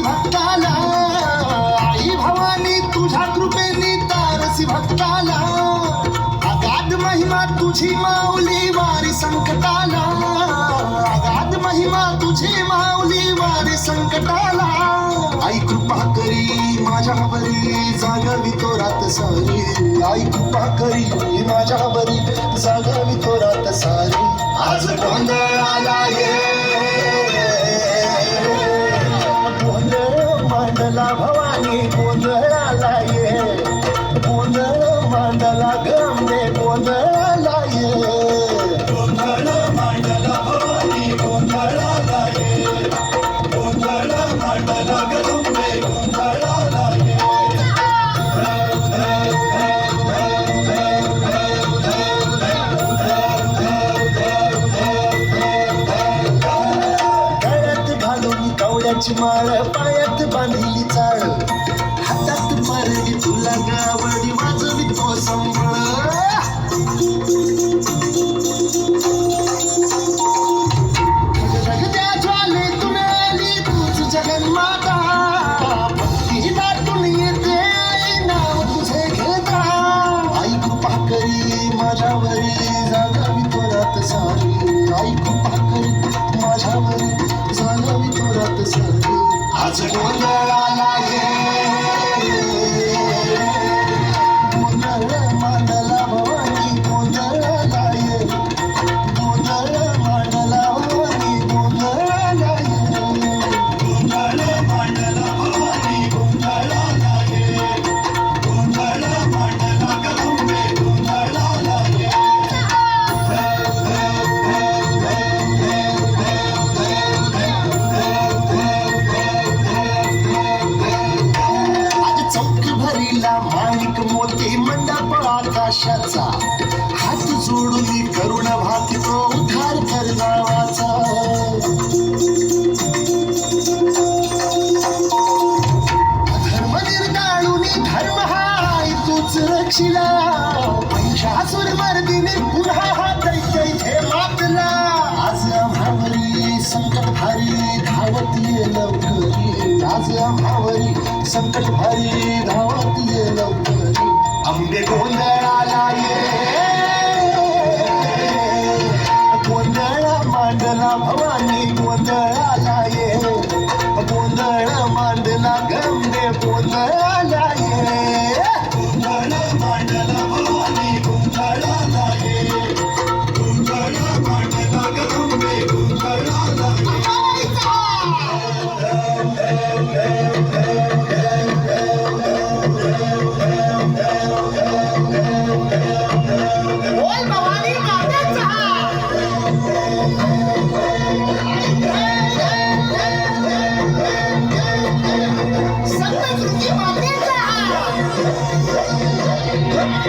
भक्ताला. आई भवानी तारसी भक्ताला. अगाध महिमा तुझी माऊली वारी संकटाला. महिमा तुझी माऊली वारी संकटाला. आई कृपा करी माझ्यावरी जागावी तो रात सारी. आई कृपा करी माझ्यावरी जागावी तो रात सारी. आज गोंधळ आला ये. गोंधळ मांडला भवानी गोंधळाला ये. गोंधळ मांडला गंगे गोंधळाला ये. माळ पायात बांधिली चाळ. हातात मारली तुला गावडी वाजवी तो संभाळ आज गोंधळाला माणिक मंडप आकाशाचा हात जोडून करुण भाती तो उद्धार कर नावाचा. धर्म निर्गाळून धर्म हाय तूच रक्षिला. महिषासुर मर्दिनी पुन्हा हा दैत्य इथे मातला आज आम्हावरी संकट भारी धावती ये लवकरी. आज आम्हावरी संकट भारी धाव भवानी गोंधळाला ये. गोंधळ मांडला गंगे गोंधळाला ये.